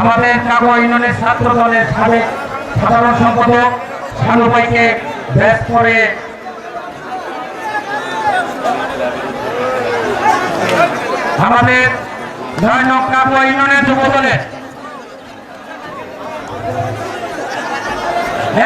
আমাদের কাবো ইউনিয়নের ছাত্র দলের সাবেক সাধারণ সম্পাদক ভাইকে ব্যাস করে আমাদের নয় নং কাবো ইউনিয়নের যুব দলের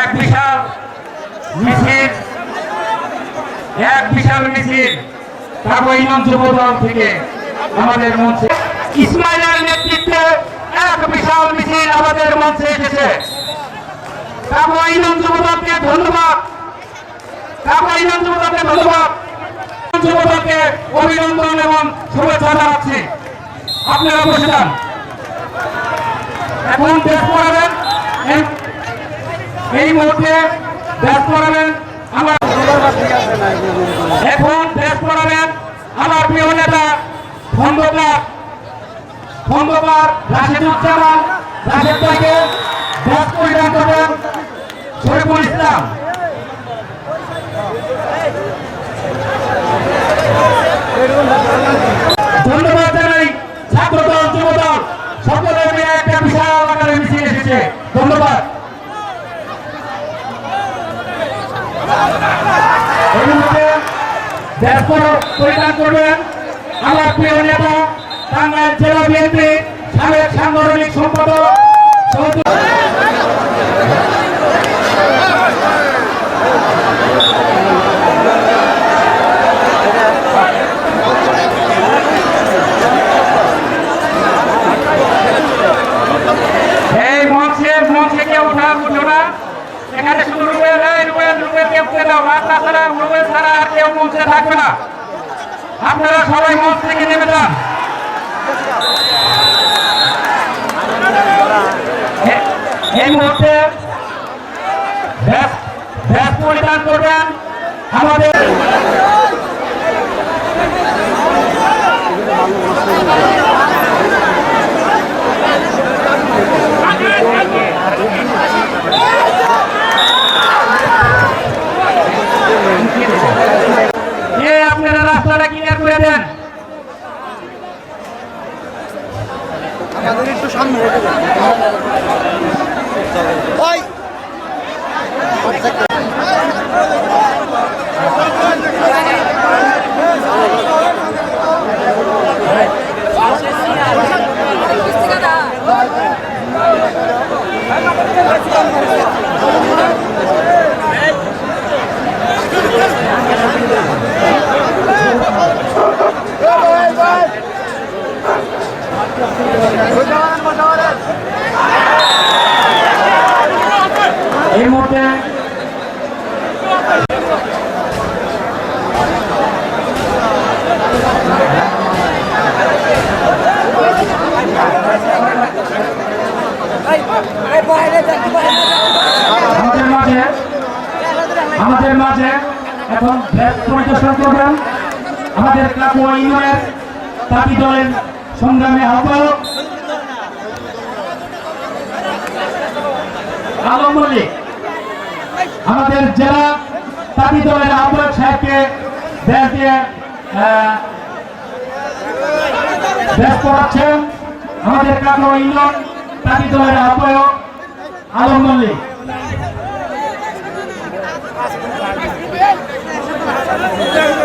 এক বিশাল মিছিল, এক বিশাল মিছিল কাবো ইউনিয়ন যুব দল থেকে আমাদের মঞ্চে। ইসমাইলের নেতৃত্বে এক বিশাল মিছিল আমাদের মঞ্চে এসেছে। কাবো ইউনিয়ন যুব দলকে ধন্যবাদ। কাবো ইউনিয়ন যুব দলকে ধন্যবাদ। যুব অভিনন্দন এবং শুভেচ্ছা জানাচ্ছি। আপনারা বসে যান। এখন দেশ পড়াবেন এই মুহূর্তে দেশ পড়াবেন আমার এখন দেশ পড়াবেন আমার প্রিয় নেতা খন্দকার খন্দকার রাশেদুজ্জামান রাশেদ ভাইকে দেশ পরিধান করবেন শরীফুল ইসলাম। ধন্যবাদ সকলে মিলে একটা ধন্যবাদ। দেশ পরিধান করবেন আমার প্রিয় নেতা টাঙ্গাইল জেলা বিএনপি সাবেক সাংগঠনিক সম্পাদক সহযোগী এই মঞ্চের মঞ্চে কেউ ওঠা উঠো না এখানে শুধু রুবেল এই রুবেল রুবেল কেউ উঠে দাও আর তাছাড়া রুবেল ছাড়া আর কেউ মঞ্চে থাকবে না আপনারা সবাই মঞ্চ থেকে নেমে যান এ- এই মুহূর্তে ব্যাস করবেন আমাদের আপনারা রাস্তাটা ক্লিয়ার করে দেন। আমাদের একটু আমাদের কাকুয়া ইউনিয়নের তাঁতি দলের সংগ্রামে আহ্বায়ক আলম মল্লিক। আমাদের জেলা তাঁতি দলের আহ্বায়ক সাহেবকে ব্যাস দিয়ে ব্যাস করাচ্ছেন। আমাদের কাকুয়া ইউনিয়ন তাঁতি দলের আহ্বায়ক আলম মল্লিক। এর মধ্যে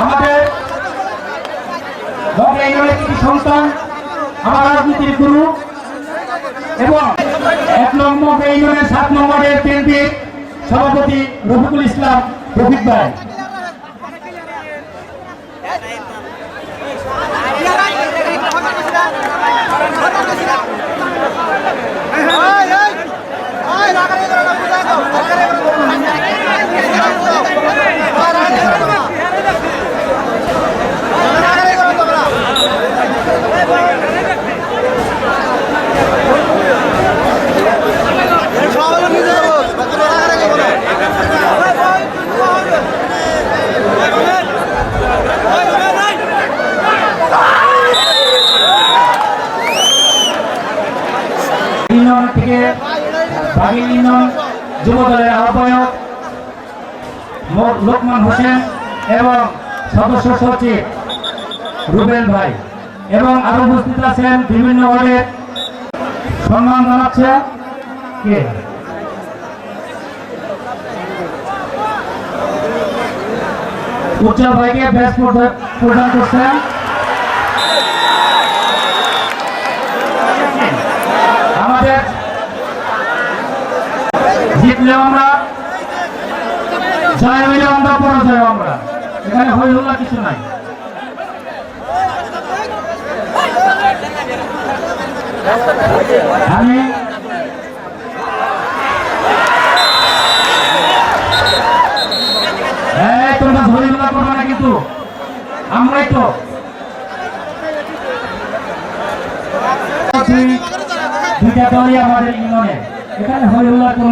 আমাদের কিছু সন্তান আমার রাজনীতির গুরু এবং এক নম্বর ইউনিয়নের সাত নম্বরের কেন্দ্রের সভাপতি রফিকুল ইসলাম রফিক ভাই ইউনিয়ন থেকে বাগিল ইউনিয়ন যুব দলের আহ্বায়ক লোকমান হোসেন এবং সদস্য সচিব রুবেল ভাই। এবং আরও উপস্থিত আছেন বিভিন্ন ওয়ার্ডের সম্মান জানাচ্ছে কে? উজ্জ্বল ভাইকে প্রদান প্রদান করছেন আমাদের জিতলে আমরা জয় হইলে আমরা পরাজয় আমরা। এখানে হই হল্লা কিছু নাই। আমি এই তোমরা হই হল্লা করবে না কিন্তু আমরাই তো দুইটা দলই আমাদের ইউনিয়নে এখানে হই হল্লার কোনো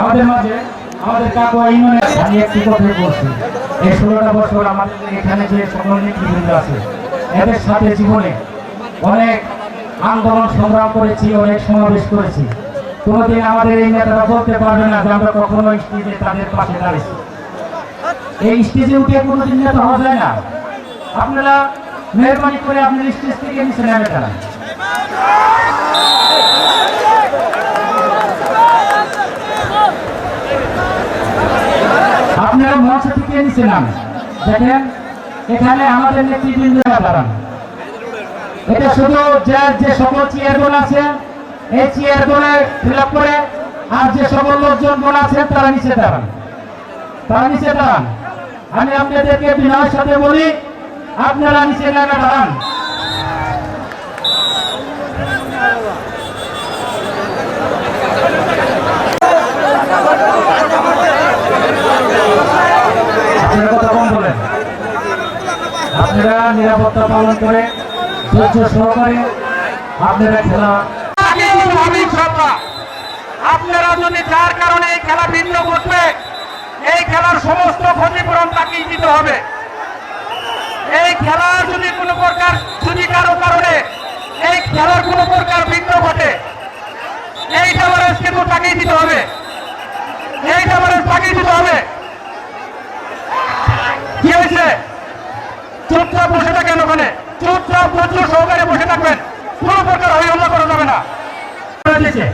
আমাদের মাঝে, আমাদের কাকুয়া ইউনিয়নে আমি একটি কথা বলছি। এই ষোলোটা বছর আমাদের এখানে যে সকল নেতৃবৃন্দ আছে, এদের সাথে জীবনে অনেক আন্দোলন সংগ্রাম করেছি, অনেক সমাবেশ করেছি। কোনোদিন আমাদের এই নেতারা বলতে পারবে না যে আমরা কখনো স্টেজে তাদের পাশে দাঁড়িয়েছি। এই স্টেজে উঠে কোনোদিন নেতা হওয়া যায় না। আপনারা মেহরবানি করে আপনার স্টেজ থেকে নিচে নেমে দাঁড়ান। আপনারা মঞ্চ থেকে নামেন দেখেন, এখানে আমাদের নেতৃবৃন্দরা দাঁড়ান। এটা শুধু যে যে সকল চেয়ারগুলো আছে, এই চেয়ারগুলো ফিল আপ করে আর যে সকল লোকজন গুণ আছেন তারা নিচে দাঁড়ান। তারা নিচে দাঁড়ান। আমি আপনাদেরকে বিনয়ের সাথে বলি, আপনারা নিচে নেমে দাঁড়ান আপনারা কথা কম বলেন আপনারা নিরাপত্তা পালন করে আপনারা খেলা যদি যার কারণে এই খেলা ভিন্ন ঘটবে এই খেলার সমস্ত ক্ষতিপূরণ তাকেই দিতে হবে। এই খেলার যদি কোনো প্রকার যদি কারও কারণে এই খেলার কোনো প্রকার ভিন্ন ঘটে এই খেলার কিন্তু তাকেই দিতে হবে এই খেলার তাকেই দিতে হবে কি হয়েছে চুপচাপ বসে থাকেন ওখানে চুপচাপ ধৈর্য সহকারে বসে থাকবেন কোনো প্রকার হই হল্লা করা যাবে না দিয়েছে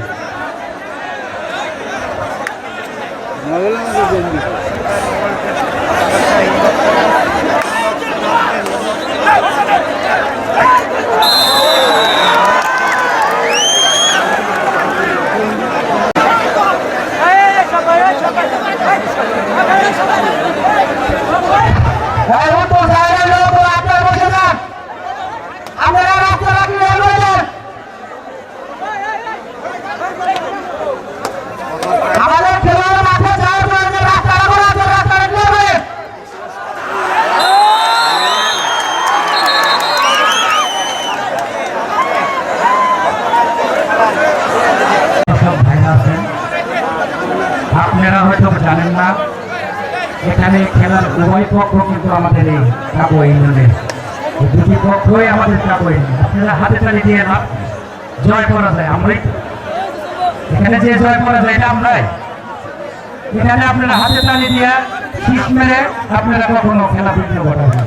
উভয় পক্ষ কিন্তু আমাদের এই ইউনিয়নের এই দুটি পক্ষই আমাদের ইউনিয়ন আপনারা হাতে তালি দিয়ে না, জয় করা যায় আমরাই। এখানে যে জয় করা যায় এটা আমরাই। এখানে আপনারা হাতে তালি দিয়ে শীষ মেরে আপনারা কখনো খেলা বিঘ্ন ঘটাবেন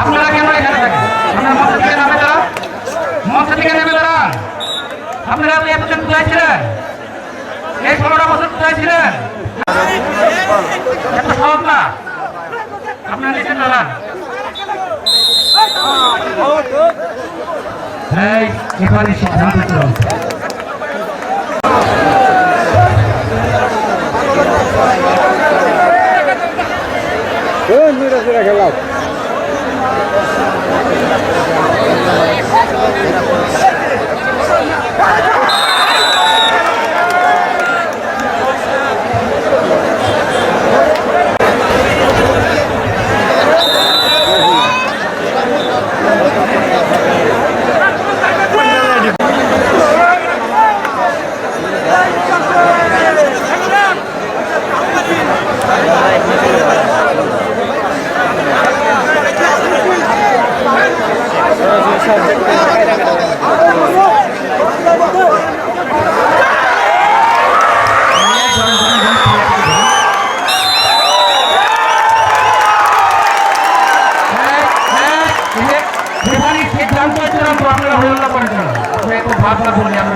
আপনারা কেন এখানে থাকেন আপনারা মঞ্চ থেকে নামে দাঁড়ান মঞ্চ থেকে নেমে দাঁড়ান আপনারা আপনি এতদিন কোথায় ছিলেন এই ষোলোটা বছর কোথায় ছিলেন এত সহজ না। আপনারা নিচে দাঁড়ান এই এবারে সিদ্ধান্ত চলছে এখানে সিদ্ধান্ত চূড়ান্ত আপনারা হইল্লা করেন কেন আপনারা একটু ভাবনা বলি আপনারা হইল্লা করেন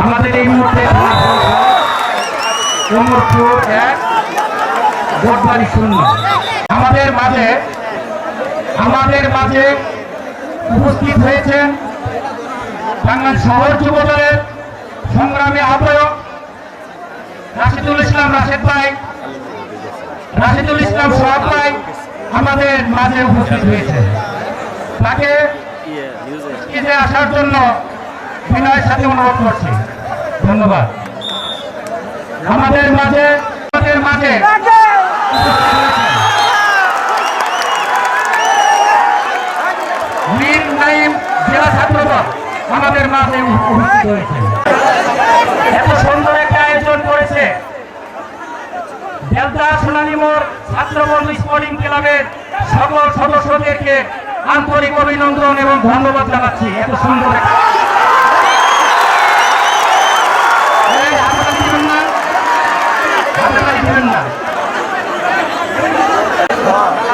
আমাদের এই মুহূর্তে এক ভোটবাড়ি শূন্য। আমাদের মাঝে আমাদের মাঝে উপস্থিত হয়েছেন বাংলাদেশ শহর যুব দলের সংগ্রামী আহ্বায়ক রাশিদুল ইসলাম রাশেদ ভাই, রাশিদুল ইসলাম সোহাগ ভাই আমাদের মাঝে উপস্থিত হয়েছে তাকে আসার জন্য বিনয়ের সাথে অনুরোধ করছি। ধন্যবাদ। আমাদের মাঝে আমাদের মাঝে আমাদের মাঝে এত সুন্দর একটা আয়োজন করেছে। সকল সদস্যদেরকে আন্তরিক অভিনন্দন এবং ধন্যবাদ জানাচ্ছি। এত সুন্দর একটা এই, হাততালি দিবেন না? হাততালি দিবেন না।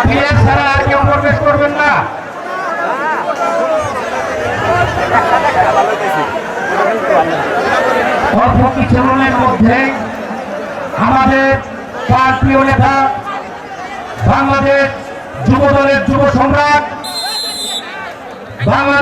পিএস ছাড়া আর কেউ প্রবেশ করবেন না কিছুক্ষণের মধ্যে আমাদের পাঁচ প্রিয় নেতা বাংলাদেশ যুব দলের যুব সম্রাট বাংলাদেশ